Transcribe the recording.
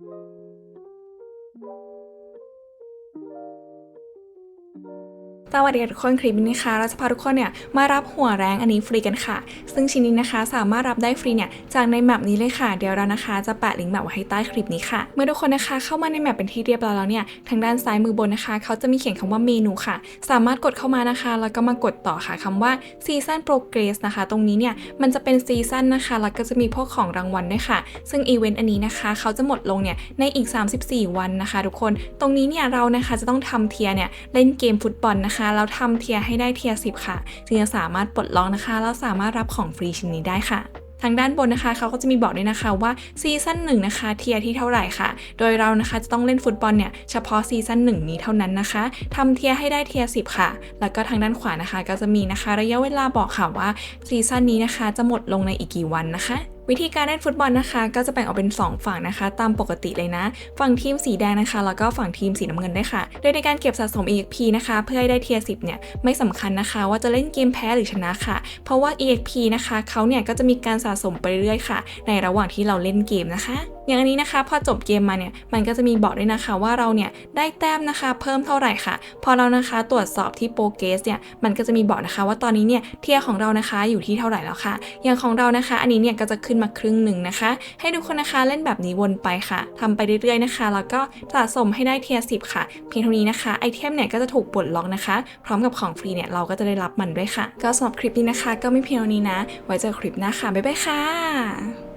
thank you สวัสดีทุกคนคลิปนี้นะคะเราจะพาทุกคนเนี่ยมารับหัวแรงอันนี้ฟรีกันค่ะ ซึ่งชิ้นนี้นะคะสามารถรับได้ฟรีเนี่ยจากในแมปนี้เลยค่ะ เดี๋ยวเรานะคะจะแปะลิงก์แมปไว้ให้ใต้คลิปนี้ค่ะ เมื่อทุกคนนะคะเข้ามาในแมปเป็นที่เรียบร้อยแล้วเนี่ยทางด้านซ้ายมือบนนะคะ เขาจะมีเขียนคำว่าเมนูค่ะ สามารถกดเข้ามานะคะ แล้วก็มากดต่อค่ะคำว่าซีซั o นโปรเกรสนะคะ ตรงนี้เนี่ยมันจะเป็นซีซันนะคะแล้วก็จะมีพวกของรางวัลด้วยค่ะ ซึ่งอีเวนต์อันนี้นะคะเขาจะหมดลงเนี่ยในอีก 34 วันนะคะ ทุกคน ตรงนี้เนี่ยเรานะคะจะต้องทำเทียเนี่ยเล่นเกมฟุตบอลนะคะแล้วทำเทียร์ให้ได้เทียร์10ค่ะ จึงจะสามารถปลดล็อกนะคะ แล้วสามารถรับของฟรีชิ้นนี้ได้ค่ะทางด้านบนนะคะเขาก็จะมีบอกด้วยนะคะว่าซีซั่นหนึ่งนะคะเทียร์ที่เท่าไหร่ค่ะ โดยเรานะคะจะต้องเล่นฟุตบอลเนี่ยเฉพาะซีซั่นหนึ่งนี้เท่านั้นนะคะทำเทียร์ให้ได้เทียร์สิค่ะ แล้วก็ทางด้านขวานะคะ ก็จะมีนะคะ ระยะเวลาบอกค่ะว่าซีซั่นนี้นะคะจะหมดลงในอีกกี่วันนะคะ วิธีการเล่นฟุตบอลนะคะ ก็จะแบ่งออกเป็น 2 ฝั่งนะคะ ตามปกติเลยนะ ฝั่งทีมสีแดงนะคะ แล้วก็ฝั่งทีมสีน้ำเงินได้วยค่ะ โดยในการเก็บสะสม EXP นะคะ เพื่อให้ได้เทียร์สิเนี่ยไม่สำคัญนะคะว่าจะเล่นเกมแพ้หรือชนะค่ะ เพราะว่า EXP นะคะเขาเนี่ยก็จะมีการสะสมไปเรื่อยๆค่ะ ในระหว่างที่เราเล่นเกมนะคะ อย่างอันนี้นะคะพอจบเกมมาเนี่ยมันก็จะมีบอกด้วยนะคะว่าเราเนี่ยได้แต้มนะคะเพิ่มเท่าไหร่ค่ะ พอเรานะคะตรวจสอบที่โปรเกสเนี่ยมันก็จะมีบอกนะคะว่าตอนนี้เนี่ยเทียของเรานะคะอยู่ที่เท่าไหร่แล้วค่ะ อย่างของเรานะคะ อันนี้เนี่ยก็จะขึ้นมาครึ่งหนึ่งนะคะ ให้ทุกคนนะคะเล่นแบบนี้วนไปค่ะทำไปเรื่อยๆนะคะ แล้วก็สะสมให้ได้เทียสิค่ะ เพียงเท่านี้นะคะไอเทมเนี่ยก็จะถูกปลดล็อกนะคะ พร้อมกับของฟรีเนี่ยเราก็จะได้รับมันด้วยค่ะ ก็สำหรับคลิปนี้นะคะ ก็ไม่เพียงเท่านี้นะ ไว้เจอคลิปหน้าค่ะบ๊ายบายค่ะ